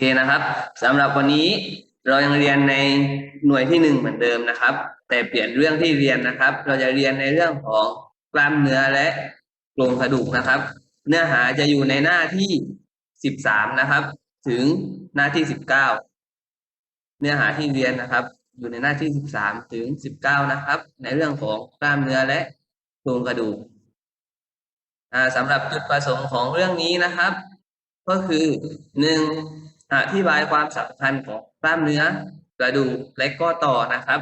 เคนะครับสำหรับวันนี้เรายังเรียนในหน่วยที่หนึ่งเหมือนเดิมนะครับ แต่เปลี่ยนเรื่องที่เรียนนะครับ เราจะเรียนในเรื่องของกล้ามเนื้อและโครงกระดูกนะครับ เนื้อหาจะอยู่ในหน้าที่สิบสามนะครับ ถึงหน้าที่สิบเก้าเนื้อหาที่เรียนนะครับ อยู่ในหน้าที่สิบสามถึงสิบเก้านะครับ ในเรื่องของกล้ามเนื้อและโครงกระดูกอ่าสำหรับจุดประสงค์ของเรื่องนี้นะครับ ก็คือหนึ่ง อธิบายความสำคัญของกล้ามเนื้อกระดูกและก็ต่อนะครับ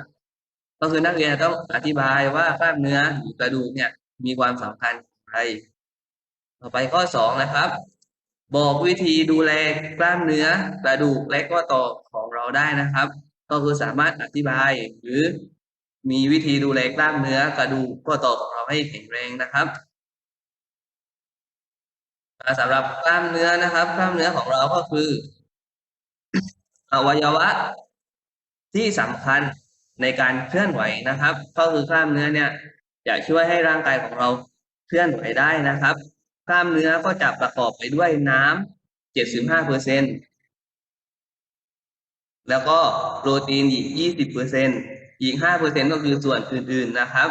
ก็คือนักเรียนต้องอธิบายว่ากล้ามเนื้อหรือกระดูกเนี่ยมีความสำคัญอย่างไรต่อไปข้อสองนะครับ บอกวิธีดูแลกล้ามเนื้อกระดูกและก็ต่อของเราได้นะครับ ก็คือสามารถอธิบายหรือมีวิธีดูแลกล้ามเนื้อกระดูกก็ต่อของเราให้แข็งแรงนะครับอ่าสำหรับกล้ามเนื้อนะครับ กล้ามเนื้อของเราก็คือ อวัยวะที่สำคัญในการเคลื่อนไหวนะครับ ก็คือกล้ามเนื้อเนี่ยจะช่วยให้ร่างกายของเราเคลื่อนไหวได้นะครับ กล้ามเนื้อก็จะประกอบไปด้วยน้ำเจ็ดสิบห้าเปอร์เซ็นแล้วก็โปรตีนอีกยี่สิบเปอร์เซ็นอีกห้าเปอร์เซ็นก็คือส่วนอื่นๆนะครับ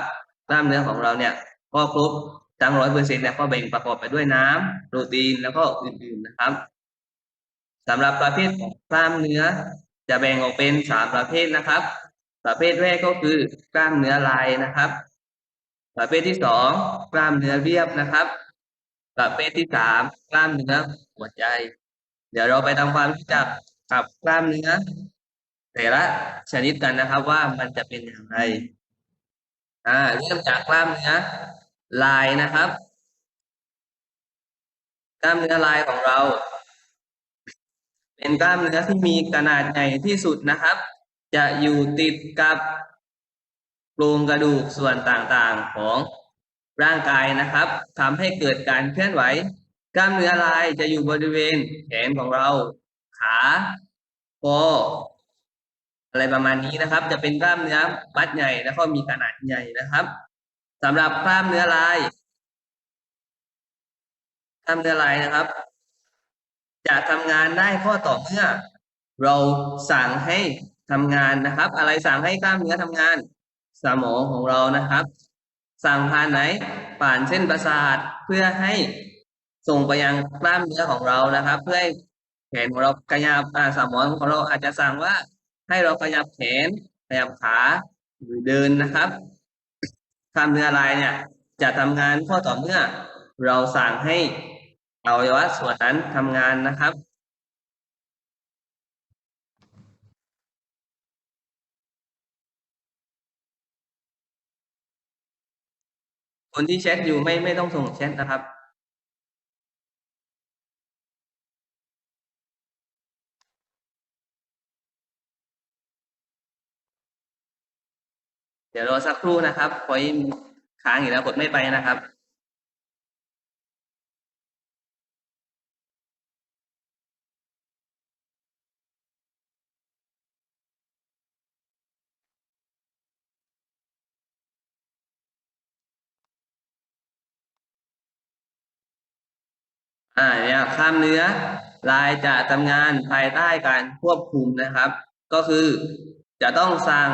กล้ามเนื้อของเราเนี่ยก็ครบทั้งร้อยเปอร์เซ็นต์เนี่ยก็แบ่งประกอบไปด้วยน้ำโปรตีนแล้วก็อื่นๆนะครับ สำหรับประเภทของกล้ามเนื้อ จะแบ่งออกเป็นสามประเภทนะครับ ประเภทแรกก็คือกล้ามเนื้อลายนะครับ ประเภทที่สองกล้ามเนื้อเรียบนะครับ ประเภทที่สามกล้ามเนื้อหัวใจ เดี๋ยวเราไปทำความรู้จักกับกล้ามเนื้อ แต่ละชนิดกันนะครับว่ามันจะเป็นอย่างไรอ่าเริ่มจากกล้ามเนื้อลายนะครับ กล้ามเนื้อลายของเรา เป็นกล้ามเนื้อที่มีขนาดใหญ่ที่สุดนะครับ จะอยู่ติดกับโครงกระดูกส่วนต่างๆของร่างกายนะครับทำให้เกิดการเคลื่อนไหว กล้ามเนื้อลายจะอยู่บริเวณแขนของเรา ขาคออะไรประมาณนี้นะครับ จะเป็นกล้ามเนื้อมัดใหญ่แล้วก็มีขนาดใหญ่นะครับสำหรับกล้ามเนื้อลายกล้ามเนื้อลายนะครับ จะทำงานได้ข้อต่อเมื่อ เราสั่งให้ทำงานนะครับ อะไรสั่งให้กล้ามเนื้อทำงาน สมองของเรานะครับ สั่งผ่านไหนผ่านเส้นประสาทเพื่อให้ส่งไปยังกล้ามเนื้อของเรานะครับ เพื่อให้แขนของเราขยับสมองของเราอาจจะสั่งว่าให้เราขยับแขนขยับขาหรือเดินนะครับกล้ามเนื้อลายเนี่ยจะทำงานข้อต่อเมื่อ เราสั่งให้ อวัยวะส่วนนั้นทำงานนะครับ คนที่แชทอยู่ไม่ไม่ต้องส่งแชทนะครับเดี๋ยวรอสักครู่นะครับพอยค้างอีกแล้วกดไม่ไปนะครับ อ่าเนี่ยกล้ามเนื้อ ลายจะทำงานภายใต้การควบคุมนะครับ ก็คือจะต้องสั่ง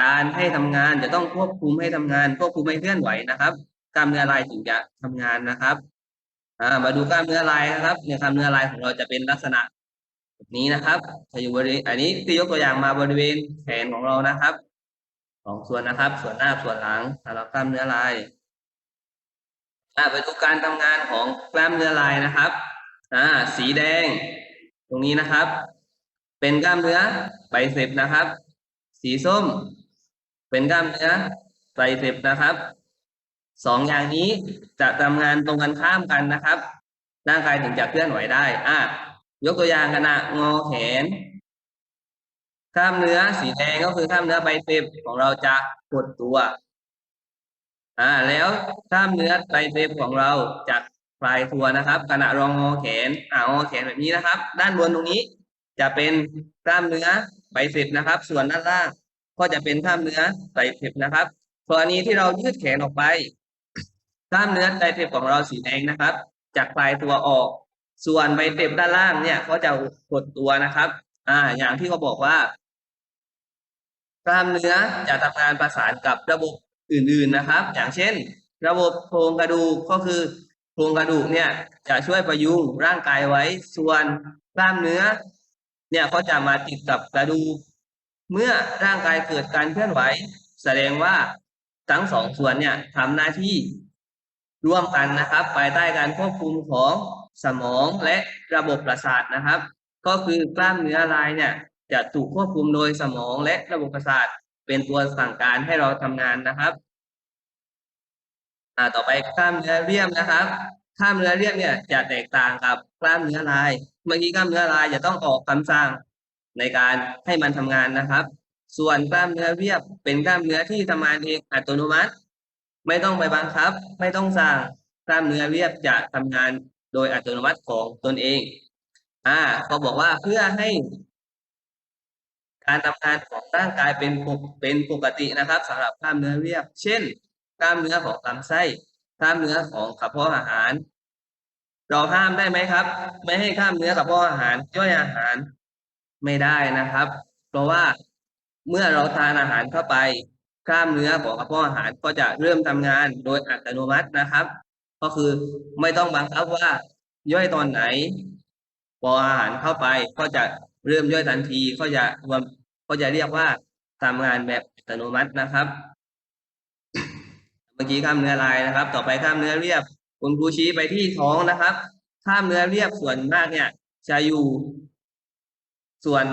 การให้ทำงาน จะต้องควบคุมให้ทำงาน ควบคุมให้เคลื่อนไหวนะครับ กล้ามเนื้อลายถึงจะทำงานนะครับมาดูกล้ามเนื้อลายนะครับเนี่ยกล้ามเนื้อลายของเราจะเป็นลักษณะแบบนี้นะครับจะอยู่บริเวณอันนี้ที่ยกตัวอย่างมาบริเวณแขนของเรานะครับสองส่วนนะครับ ส่วนหน้าส่วนหลังสำหรับกล้ามเนื้อลายอ่าไปดูการทำงานของกล้ามเนื้อลายนะครับ อ่า สีแดง ตรงนี้นะครับ เป็นกล้ามเนื้อไบเซปนะครับ สีส้ม เป็นกล้ามเนื้อไตรเซปนะครับสองอย่างนี้จะทำงานตรงกันข้ามกันนะครับ ร่างกายถึงจะเคลื่อนไหวได้ อะ ยกตัวอย่างขณะงอแขนกล้ามเนื้อสีแดงก็คือกล้ามเนื้อไบเซปของเราจะกดตัว อ่า แล้วกล้ามเนื้อไตรเซปของเราจะ คลายตัวนะครับ ขณะรองงอแขนอ่างอแขนแบบนี้นะครับ ด้านบนตรงนี้จะเป็นกล้ามเนื้อไบเซปนะครับ ส่วนด้านล่างก็จะเป็นกล้ามเนื้อไตรเซปนะครับกรณีที่เรายืดแขนออกไป กล้ามเนื้อไตรเซปของเราสีแดงนะครับจะคลายตัวออก ส่วนใบเต็บด้านล่างเนี่ยก็จะหดตัวนะครับ อ่า อย่างที่เขาบอกว่า กล้ามเนื้อจะทำงานประสานกับระบบอื่น ๆนะครับ อย่างเช่น ระบบโครงกระดูกก็คือ โครงกระดูกเนี่ยจะช่วยประยุงร่างกายไว้ ส่วนกล้ามเนื้อ เนี่ยเขาจะมาติดกับกระดูก เมื่อร่างกายเกิดการเคลื่อนไหว แสดงว่าทั้งสองส่วนเนี่ยทำหน้าที่ร่วมกันนะครับภายใต้การควบคุมของสมองและระบบประสาทนะครับ ก็คือกล้ามเนื้อลายเนี่ยจะถูกควบคุมโดยสมองและระบบประสาทเป็นตัวสั่งการให้เราทำงานนะครับ อ่าต่อไปกล้ามเนื้อเรียบนะครับกล้ามเนื้อเรียบเนี่ยจะแตกต่างกับกล้ามเนื้อลายเมื่อกี้กล้ามเนื้อลายจะต้องออกคำสั่งในการให้มันทำงานนะครับ ส่วนกล้ามเนื้อเรียบเป็นกล้ามเนื้อที่ทำงานเองอัตโนมัติ ไม่ต้องไปบังคับ ไม่ต้องสั่งกล้ามเนื้อเรียบจะทำงานโดยอัตโนมัติของตนเองอ่าเขาบอกว่าเพื่อให้ การทำงานของร่างกายเป็นปกเป็นปกตินะครับสำหรับกล้ามเนื้อเรียบ เช่น กล้ามเนื้อของลำไส้กล้ามเนื้อของกระเพาะอาหาร เราห้ามได้ไหมครับ ไม่ให้กล้ามเนื้อกระเพาะอาหารย่อยอาหารไม่ได้นะครับ เพราะว่าเมื่อเราทานอาหารเข้าไปกล้ามเนื้อของกระเพาะอาหารก็จะเริ่มทำงานโดยอัตโนมัตินะครับ ก็คือไม่ต้องบังคับว่าย่อยตอนไหนพออาหารเข้าไปก็จะเริ่มย่อยทันทีก็จะรวมก็จะเรียกว่าทำงานแบบอัตโนมัตินะครับ เมื่อกี้กล้ามเนื้อลายนะครับ ต่อไปกล้ามเนื้อเรียบคุณครูชี้ไปที่ท้องนะครับกล้ามเนื้อเรียบส่วนมากเนี่ยจะอยู่ ส่วน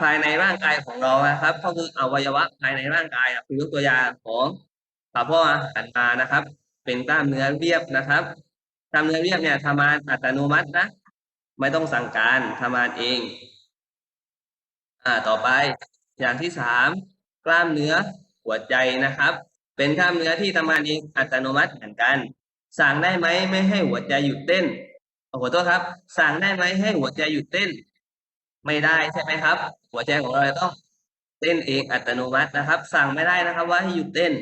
ภายในร่างกายของเรานะครับ ก็คืออวัยวะภายในร่างกายคือยกตัวอย่างของกระเพาะอาหารมานะครับ เป็นกล้ามเนื้อเรียบนะครับกล้ามเนื้อเรียบเนี่ยทำงานอัตโนมัตินะ ไม่ต้องสั่งการทำงานเอง อ่าต่อไปอย่างที่สามกล้ามเนื้อหัวใจนะครับ เป็นกล้ามเนื้อที่ทำงานเองอัตโนมัติเหมือนกัน สั่งได้ไหมไม่ให้หัวใจหยุดเต้นขอโทษครับ สั่งได้ไหมให้หัวใจหยุดเต้น ไม่ได้ใช่ไหมครับ หัวใจของเราต้องเต้นเองอัตโนมัตินะครับ สั่งไม่ได้นะครับ ว่าให้หยุดเต้น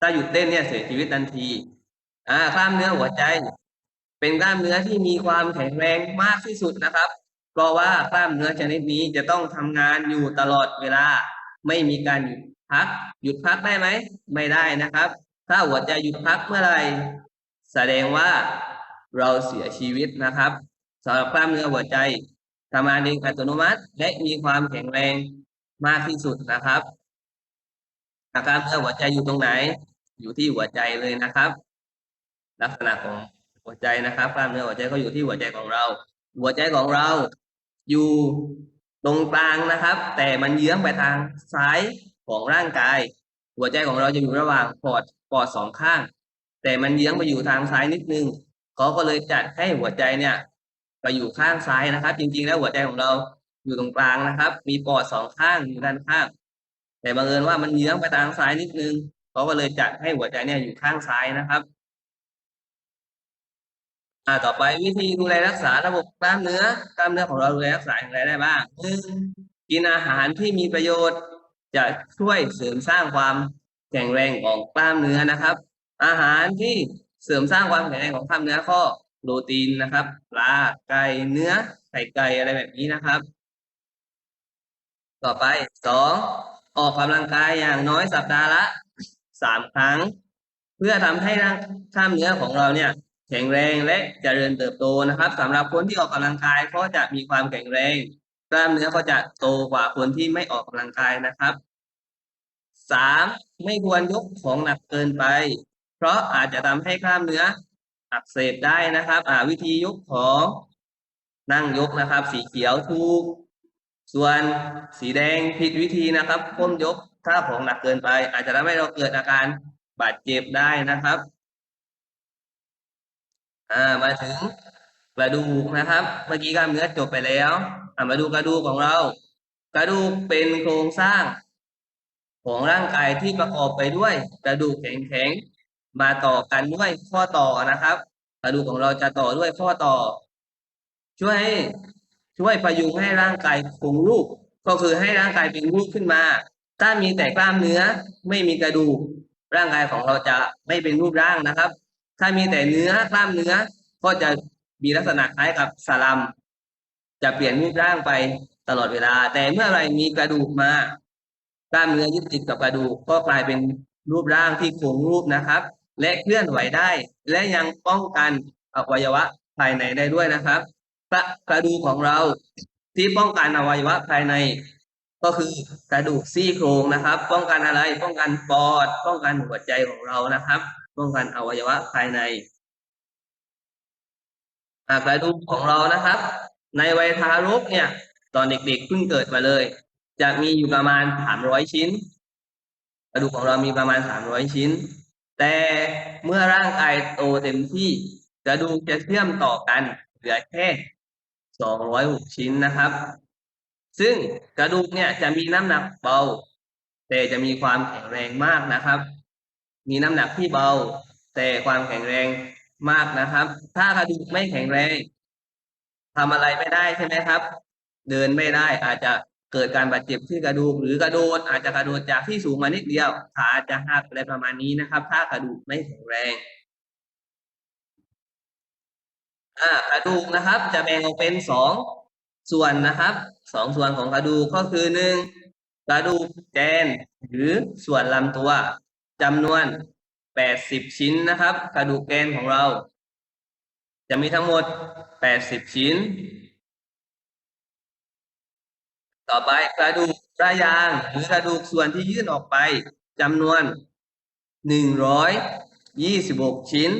ถ้าหยุดเต้นเนี่ยเสียชีวิตทันที อ่ากล้ามเนื้อหัวใจ เป็นกล้ามเนื้อที่มีความแข็งแรงมากที่สุดนะครับ เพราะว่ากล้ามเนื้อชนิดนี้จะต้องทำงานอยู่ตลอดเวลา ไม่มีการหยุด พัก หยุดพักได้ไหม ไม่ได้นะครับ ถ้าหัวใจหยุดพักเมื่อไหร่แสดงว่าเราเสียชีวิตนะครับสำหรับกล้ามเนื้อหัวใจทำงานเองอัตโนมัติและมีความแข็งแรงมากที่สุดนะครับกล้ามเนื้อหัวใจอยู่ตรงไหน อยู่ที่หัวใจเลยนะครับ ลักษณะของหัวใจนะครับกล้ามเนื้อหัวใจก็อยู่ที่หัวใจของเรา หัวใจของเราอยู่ตรงกลางนะครับ แต่มันเยื้องไปทางซ้าย ของร่างกาย หัวใจของเราจะอยู่ระหว่างปอดปอดสองข้าง แต่มันเยื้องไปอยู่ทางซ้ายนิดนึงเขาก็เลยจัดให้หัวใจเนี่ยไปอยู่ข้างซ้ายนะครับ จริงๆ แล้วหัวใจของเราอยู่ตรงกลางนะครับ มีปอดสองข้างอยู่ด้านข้าง แต่บังเอิญว่ามันเยื้องไปทางซ้ายนิดนึงเขาก็เลยจัดให้หัวใจเนี่ยอยู่ข้างซ้ายนะครับอ่าต่อไปวิธีดูแลรักษาระบบกล้ามเนื้อกล้ามเนื้อของเราดูแลรักษาอย่างไรได้บ้างหนึ่งกินอาหารที่มีประโยชน์ จะช่วยเสริมสร้างความแข็งแรงของกล้ามเนื้อนะครับ อาหารที่เสริมสร้างความแข็งแรงของกล้ามเนื้อข้อโปรตีนนะครับปลาไก่เนื้อไข่ไก่อะไรแบบนี้นะครับ ต่อไปสองออกกำลังกายอย่างน้อยสัปดาห์ละสามครั้ง เพื่อทำให้ร่างกล้ามเนื้อของเราเนี่ยแข็งแรงและเจริญเติบโตนะครับสำหรับคนที่ออกกำลังกายก็จะมีความแข็งแรง กล้ามเนื้อก็จะโตกว่าคนที่ไม่ออกกำลังกายนะครับสามไม่ควรยกของหนักเกินไป เพราะอาจจะทำให้กล้ามเนื้ออักเสบได้นะครับอ่าวิธียกของนั่งยกนะครับ สีเขียวถูก ส่วนสีแดงผิดวิธีนะครับก้มยกถ้าของหนักเกินไป อาจจะทำให้เราเกิดอาการบาดเจ็บได้นะครับอ่ามาถึงกระดูกนะครับ เมื่อกี้กล้ามเนื้อจบไปแล้ว มาดูกระดูกของเรา กระดูกเป็นโครงสร้าง ของร่างกายที่ประกอบไปด้วย กระดูกแข็งๆมาต่อกันด้วยข้อต่อนะครับ กระดูกของเราจะต่อด้วยข้อต่อ ช่วยช่วยพยุงให้ร่างกายคงรูป ก็คือให้ร่างกายเป็นรูปขึ้นมา ถ้ามีแต่กล้ามเนื้อไม่มีกระดูกร่างกายของเราจะไม่เป็นรูปร่างนะครับ ถ้ามีแต่เนื้อกล้ามเนื้อก็จะมีลักษณะคล้ายกับสลัม จะเปลี่ยนรูปร่างไปตลอดเวลา แต่เมื่อไรมีกระดูกมากล้ามเนื้อยึดติดกับกระดูกก็กลายเป็นรูปร่างที่คงรูปนะครับ และเคลื่อนไหวได้ และยังป้องกันอวัยวะภายในได้ด้วยนะครับกระกระดูกของเราที่ป้องกันอวัยวะภายใน ก็คือกระดูกซี่โครงนะครับ ป้องกันอะไรป้องกันปอด ป้องกันหัวใจของเรานะครับ ป้องกันอวัยวะภายในกระดูกของเรานะครับ ในวัยทารกเนี่ย ตอนเด็กๆเพิ่งเกิดมาเลย จะมีอยู่ประมาณสามร้อยชิ้นกระดูกของเรามีประมาณสามร้อยชิ้น แต่เมื่อร่างกายโตเต็มที่กระดูกจะเชื่อมต่อกันเหลือแค่สองร้อยหกชิ้นนะครับ ซึ่งกระดูกเนี่ยจะมีน้ำหนักเบา แต่จะมีความแข็งแรงมากนะครับ มีน้ำหนักที่เบา แต่ความแข็งแรงมากนะครับ ถ้ากระดูกไม่แข็งแรง ทำอะไรไม่ได้ใช่ไหมครับ เดินไม่ได้อาจจะเกิดการบาดเจ็บที่กระดูก หรือกระโดดอาจจะกระโดดจากที่สูงมานิดเดียวขาจะหักอะไรประมาณนี้นะครับ ถ้ากระดูกไม่แข็งแรงอ่ากระดูกนะครับ จะแบ่งออกเป็นสองส่วนนะครับสองส่วนของกระดูกก็คือหนึ่งกระดูกแกนหรือส่วนลำตัวจำนวนแปดสิบชิ้นนะครับ กระดูกแกนของเรา จะมีทั้งหมดแปดสิบชิ้น ต่อไปกระดูกระยางหรือกระดูกส่วนที่ยื่นออกไปจำนวนหนึ่งร้อยยี่สิบหกชิ้น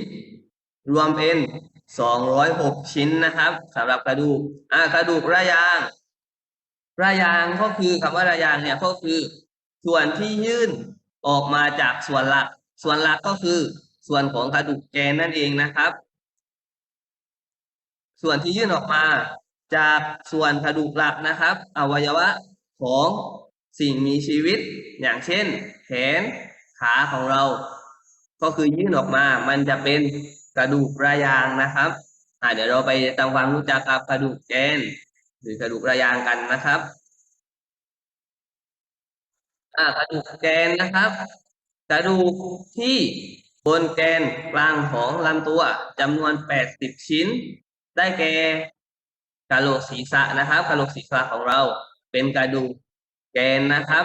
รวมเป็นสองร้อยหกชิ้นนะครับสำหรับกระดูกอ่ากระดูกระยาง ระยางก็คือคำว่าระยางเนี่ยก็คือ ส่วนที่ยื่นออกมาจากส่วนหลัก ส่วนหลักก็คือส่วนของกระดูกแกนนั่นเองนะครับ ส่วนที่ยื่นออกมาจากส่วนกระดูกหลักนะครับ อวัยวะของสิ่งมีชีวิต อย่างเช่น แขนขาของเรา ก็คือยื่นออกมา มันจะเป็นกระดูกระยางนะครับอ่าเดี๋ยวเราไปทำความรู้จักกับกระดูกแกนหรือกระดูกระยางกันนะครับอ่ากระดูกแกนนะครับ กระดูกที่บนแกนกลางของลำตัวจำนวนแปดสิบชิ้น ได้แก่กระโหลกศีรษะนะครับกระโหลกศีรษะของเราเป็นกระดูกแกนนะครับ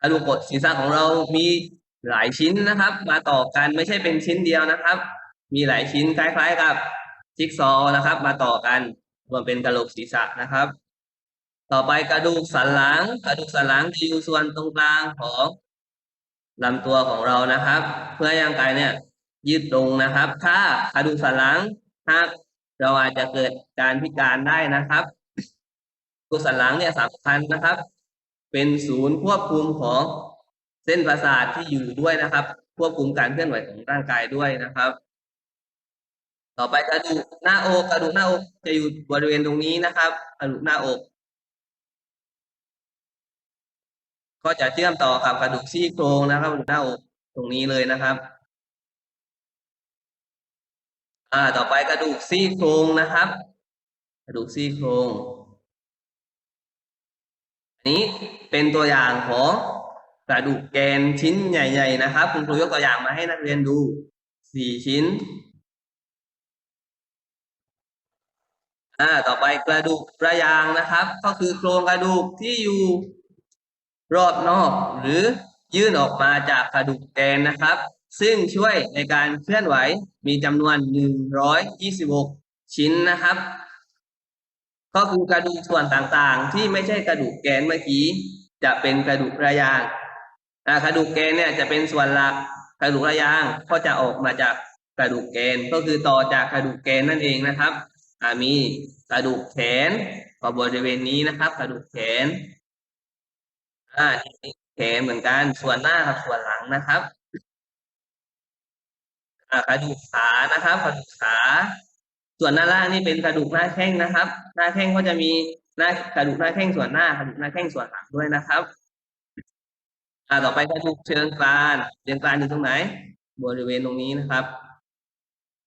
กระดูกกดศีรษะของเรามีหลายชิ้นนะครับ มาต่อกันไม่ใช่เป็นชิ้นเดียวนะครับ มีหลายชิ้นคล้าย ๆ กับจิ๊กซอว์นะครับ มาต่อกันรวมเป็นกระโหลกศีรษะนะครับ ต่อไปกระดูกสันหลัง กระดูกสันหลังจะอยู่ส่วนตรงกลางของลำตัวของเรานะครับ เพื่อให้ร่างกายเนี่ยยืดตรงนะครับ ถ้ากระดูกสันหลังหัก เราอาจจะเกิดการพิการได้นะครับกระดูกสันหลังเนี่ยสำคัญนะครับ เป็นศูนย์ควบคุมของเส้นประสาทที่อยู่ด้วยนะครับ ควบคุมการเคลื่อนไหวของร่างกายด้วยนะครับ ต่อไปกระดูกหน้าอกกระดูกหน้าอกจะอยู่บริเวณตรงนี้นะครับ กระดูกหน้าอก ก็จะเชื่อมต่อกับกระดูกซี่โครงนะครับกระดูกหน้าอกตรงนี้เลยนะครับ อ่า ต่อไปกระดูกซี่โครงนะครับ กระดูกซี่โครง อันนี้เป็นตัวอย่างของกระดูกแกนชิ้นใหญ่ ๆ นะครับ คุณครูยกตัวอย่างมาให้นักเรียนดูสี่ชิ้น อ่า ต่อไปกระดูกระยางนะครับ ก็คือโครงกระดูกที่อยู่รอบนอก หรือยื่นออกมาจากกระดูกแกนนะครับ ซึ่งช่วยในการเคลื่อนไหวมีจำนวนหนึ่งร้อยยี่สิบหกชิ้นนะครับ ก็คือกระดูกส่วนต่างๆ ที่ไม่ใช่กระดูกแกนเมื่อกี้ จะเป็นกระดูกระยางกระดูกแกนเนี่ยจะเป็นส่วนหลักกระดูกระยางก็จะออกมาจากกระดูกแกนก็คือต่อจากกระดูกแกนนั่นเองนะครับมีกระดูกแขนก็บริเวณนี้นะครับ กระดูกแขนอ่าแขนเหมือนกันส่วนหน้ากับส่วนหลังนะครับ กระดูกขานะครับกระดูกขาส่วนหน้าล่างนี่เป็นกระดูกหน้าแข้งนะครับ หน้าแข้งก็จะมีหน้ากระดูกหน้าแข้งส่วนหน้ากระดูกหน้าแข้งส่วนหลังด้วยนะครับอ่าต่อไปกระดูกเชิงกรานเชิงกรานอยู่ตรงไหน บริเวณตรงนี้นะครับ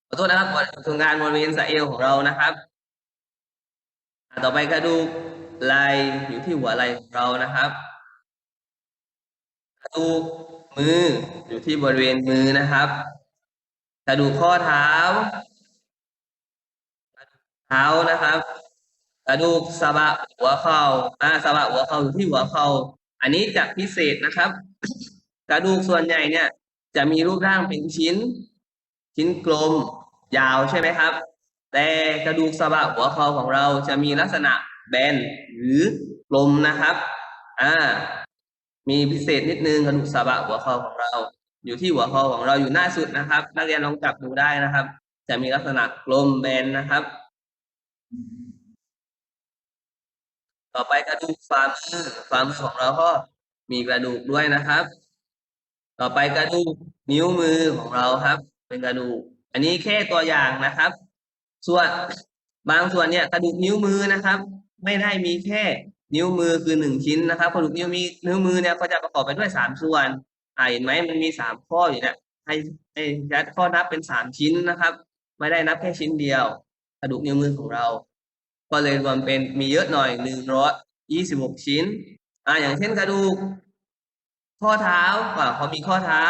ขอโทษนะครับเชิงกรานบริเวณสะเอวของเรานะครับอ่าต่อไปกระดูกไหล่อยู่ที่หัวไหล่ของเรานะครับ กระดูกมืออยู่ที่บริเวณมือนะครับ กระดูกข้อเท้าเท้านะครับ กระดูกสะบะหัวเข่าอ่าสะบะหัวเข่าอยู่ที่หัวเข่าอันนี้จะพิเศษนะครับ กระดูกส่วนใหญ่เนี่ย จะมีรูปร่างเป็นชิ้น ชิ้นกลมยาวใช่ไหมครับ แต่กระดูกสะบะหัวเข่าของเราจะมีลักษณะแบนหรือกลมนะครับ อ่า มีพิเศษนิดนึงกระดูกสะบะหัวเข่าของเรา อยู่ที่หัวเข่าของเราอยู่หน้าสุดนะครับ นักเรียนลองจับดูได้นะครับ จะมีลักษณะกลมแบนนะครับ ต่อไปกระดูกฝ่ามือฝ่ามือของเราก็มีกระดูกด้วยนะครับ ต่อไปกระดูกนิ้วมือของเราครับ เป็นกระดูก อันนี้แค่ตัวอย่างนะครับ ส่วนบางส่วนเนี่ยกระดูกนิ้วมือนะครับ ไม่ได้มีแค่นิ้วมือคือหนึ่งชิ้นนะครับกระดูกนิ้วมีนิ้วมือเนี่ยก็จะประกอบไปด้วยสามส่วน อ่าเห็นไหมมันมีสามข้ออยู่เนี่ยให้ให้ยัดข้อนับเป็นสามชิ้นนะครับ ไม่ได้นับแค่ชิ้นเดียวกระดูกนิ้วมือของเรา ก็เลยรวมเป็นมีเยอะหน่อยหนึ่งร้อยยี่สิบหกชิ้นอ่าอย่างเช่นกระดูก ข้อเท้าอ่าเขามีข้อเท้า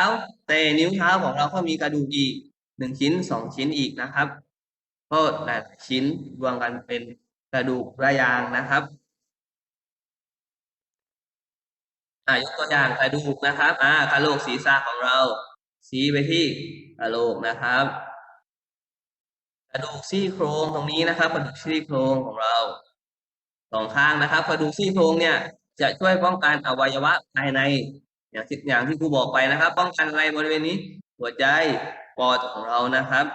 แต่นิ้วเท้าของเราก็มีกระดูกอีกหนึ่งชิ้นสองชิ้นอีกนะครับก็หลายชิ้นรวมกันเป็นกระดูกระยางนะครับ อ่ายกตัวอย่างกระดูกนะครับ อ่ากระโหลกศีรษะของเรา ชี้ไปที่กระโหลกนะครับ กระดูกซี่โครงตรงนี้นะครับ กระดูกซี่โครงของเราสองข้างนะครับ กระดูกซี่โครงเนี่ยจะช่วยป้องกันอวัยวะภายใน อย่างที่อย่างที่ครูบอกไปนะครับ ป้องกันอะไรบริเวณนี้ หัวใจปอดของเรานะครับ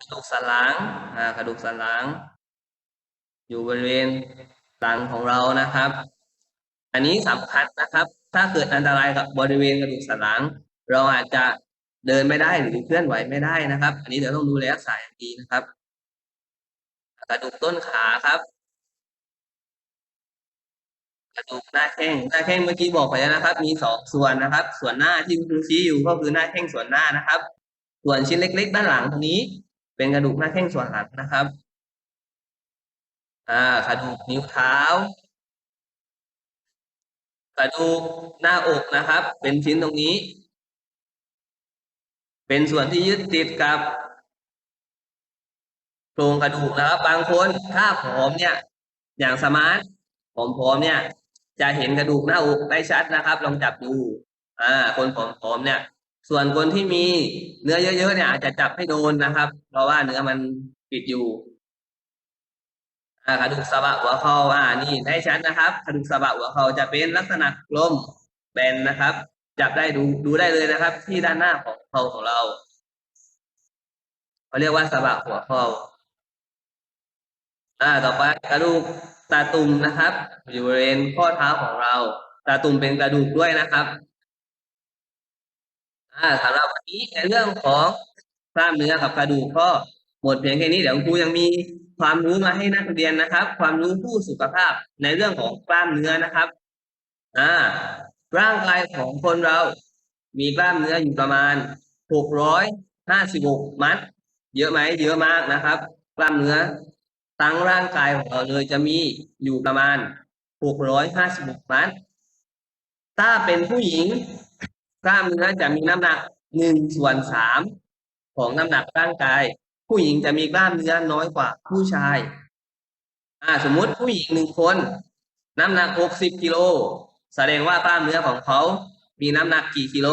กระดูกสันหลังอ่ากระดูกสันหลัง อยู่บริเวณหลังของเรานะครับ อันนี้สำคัญนะครับ ถ้าเกิดอันตรายกับบริเวณกระดูกสันหลัง เราอาจจะเดินไม่ได้หรือเคลื่อนไหวไม่ได้นะครับ อันนี้เดี๋ยวต้องดูแลรักษาอย่างดีนะครับ กระดูกต้นขาครับ กระดูกหน้าแข้งหน้าแข้งเมื่อกี้บอกไปแล้วนะครับ มีสองส่วนนะครับ ส่วนหน้าที่คุณชี้อยู่ก็คือหน้าแข้งส่วนหน้านะครับ ส่วนชิ้นเล็ก ๆ ด้านหลังตรงนี้ เป็นกระดูกหน้าแข้งส่วนหลังนะครับ อ่ากระดูกนิ้วเท้า กระดูกหน้าอกนะครับ เป็นชิ้นตรงนี้ เป็นส่วนที่ยึดติดกับโครงกระดูกนะครับ บางคนถ้าผอมเนี่ย อย่างสมาร์ทผอมๆเนี่ย จะเห็นกระดูกหน้าอกได้ชัดนะครับ ลองจับดู อ่า คนผอมๆเนี่ย ส่วนคนที่มีเนื้อเยอะๆเนี่ยอาจจะจับให้โดนนะครับ เพราะว่าเนื้อมันปิดอยู่ กระดูกสะบะหัวเข่าอ่านี่ได้ชัดนะครับ กระดูกสะบะหัวเข่าจะเป็นลักษณะกลมแบนนะครับ จับได้ดูดูได้เลยนะครับ ที่ด้านหน้าของเข่าของเราเขาเรียกว่าสะบะหัวเข่าอ่าต่อไปกระดูกตาตุ่มนะครับ อยู่บริเวณข้อเท้าของเรา ตาตุ่มเป็นกระดูกด้วยนะครับอ่าสำหรับวันนี้ในเรื่องของกล้ามเนื้อกับกระดูกก็ หมดเพียงแค่นี้เดี๋ยวครูยังมีความรู้มาให้นักเรียนนะครับ ความรู้ผู้สุขภาพในเรื่องของกล้ามเนื้อนะครับอ่าร่างกายของคนเรา มีกล้ามเนื้ออยู่ประมาณหกร้อยห้าสิบหกมัด เยอะไหมเยอะมากนะครับ กล้ามเนื้อทั้งร่างกายของเราเลยจะมีอยู่ประมาณหกร้อยห้าสิบหกมัด ถ้าเป็นผู้หญิง กล้ามเนื้อจะมีน้ำหนักหนึ่งส่วนสามของน้ำหนักร่างกาย ผู้หญิงจะมีกล้ามเนื้อน้อยกว่าผู้ชาย อ่า สมมุติผู้หญิงหนึ่งคน น้ำหนักหกสิบกิโลแสดงว่ากล้ามเนื้อของเขา มีน้ำหนักกี่กิโล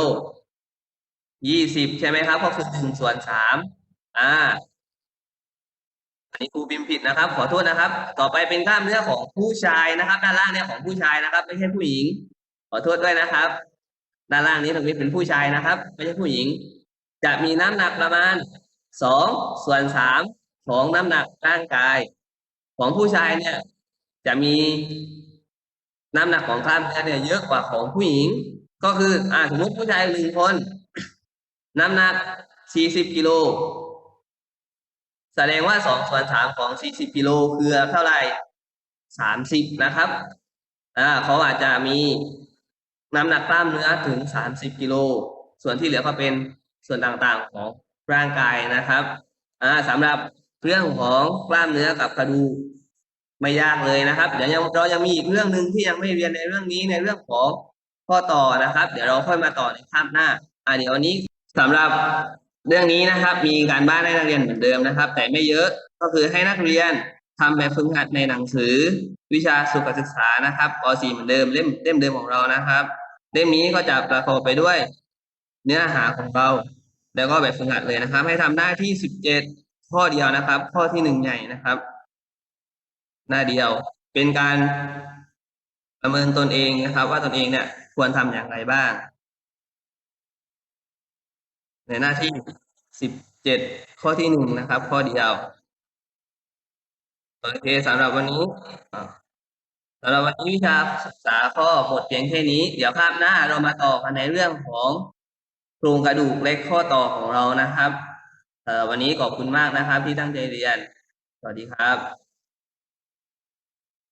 ยี่สิบใช่ไหมครับ ก็คือหนึ่งส่วนสามอ่าอันนี้ครูพิมพ์ผิดนะครับ ขอโทษนะครับ ต่อไปเป็นกล้ามเนื้อของผู้ชายนะครับ ด้านล่างเนี่ยของผู้ชายนะครับ ไม่ใช่ผู้หญิง ขอโทษด้วยนะครับ ด้านล่างนี้ตรงนี้เป็นผู้ชายนะครับ ไม่ใช่ผู้หญิง จะมีน้ำหนักประมาณ สองส่วนสามของน้ำหนักร่างกาย ของผู้ชายเนี่ยจะมีน้ำหนักของกล้ามเนื้อเนี่ยเยอะกว่าของผู้หญิง ก็คืออ่าสมมติผู้ชายหนึ่งคน น้ำหนักสี่สิบกิโลแสดงว่าสองส่วนสามของสี่สิบกิโลคือเท่าไหร่สามสิบนะครับอ่าเขาอาจจะมีน้ำหนักกล้ามเนื้อถึงสามสิบกิโลส่วนที่เหลือก็เป็นส่วนต่างๆของ ร่างกายนะครับอ่าสำหรับเรื่องของกล้ามเนื้อกับกระดูกไม่ยากเลยนะครับ เดี๋ยวยังเรายังมีอีกเรื่องหนึ่งที่ยังไม่เรียนในเรื่องนี้ในเรื่องของข้อต่อนะครับ เดี๋ยวเราค่อยมาต่อในคาบหน้าอ่าเดี๋ยววันนี้สำหรับเรื่องนี้นะครับ มีการบ้านให้นักเรียนเหมือนเดิมนะครับ แต่ไม่เยอะก็คือให้นักเรียนทำแบบฝึกหัดในหนังสือ วิชาสุขศึกษานะครับป .4 เหมือนเดิมเล่มเล่มเดิมของเรานะครับ เล่มนี้ก็จะประกอบไปด้วย เนื้อหาของเรา แล้วก็แบบฝึกหัดเลยนะครับ ให้ทำหน้าที่สิบเจ็ดข้อเดียวนะครับ ข้อที่หนึ่งใหญ่นะครับ หน้าเดียวเป็นการประเมินตนเองนะครับ ว่าตนเองเนี่ย ควรทำอย่างไรบ้าง ในหน้าที่สิบเจ็ดข้อที่หนึ่งนะครับ ข้อเดียวโอเคสำหรับวันนี้สำหรับวันนี้วิชาศึกษาข้อหมดเพียงแค่นี้ เดี๋ยวภาพหน้าเรามาต่อกันในเรื่องของ โครงกระดูกเล็กข้อต่อของเรานะครับเอ่อวันนี้ขอบคุณมากนะครับที่ตั้งใจเรียน สวัสดีครับ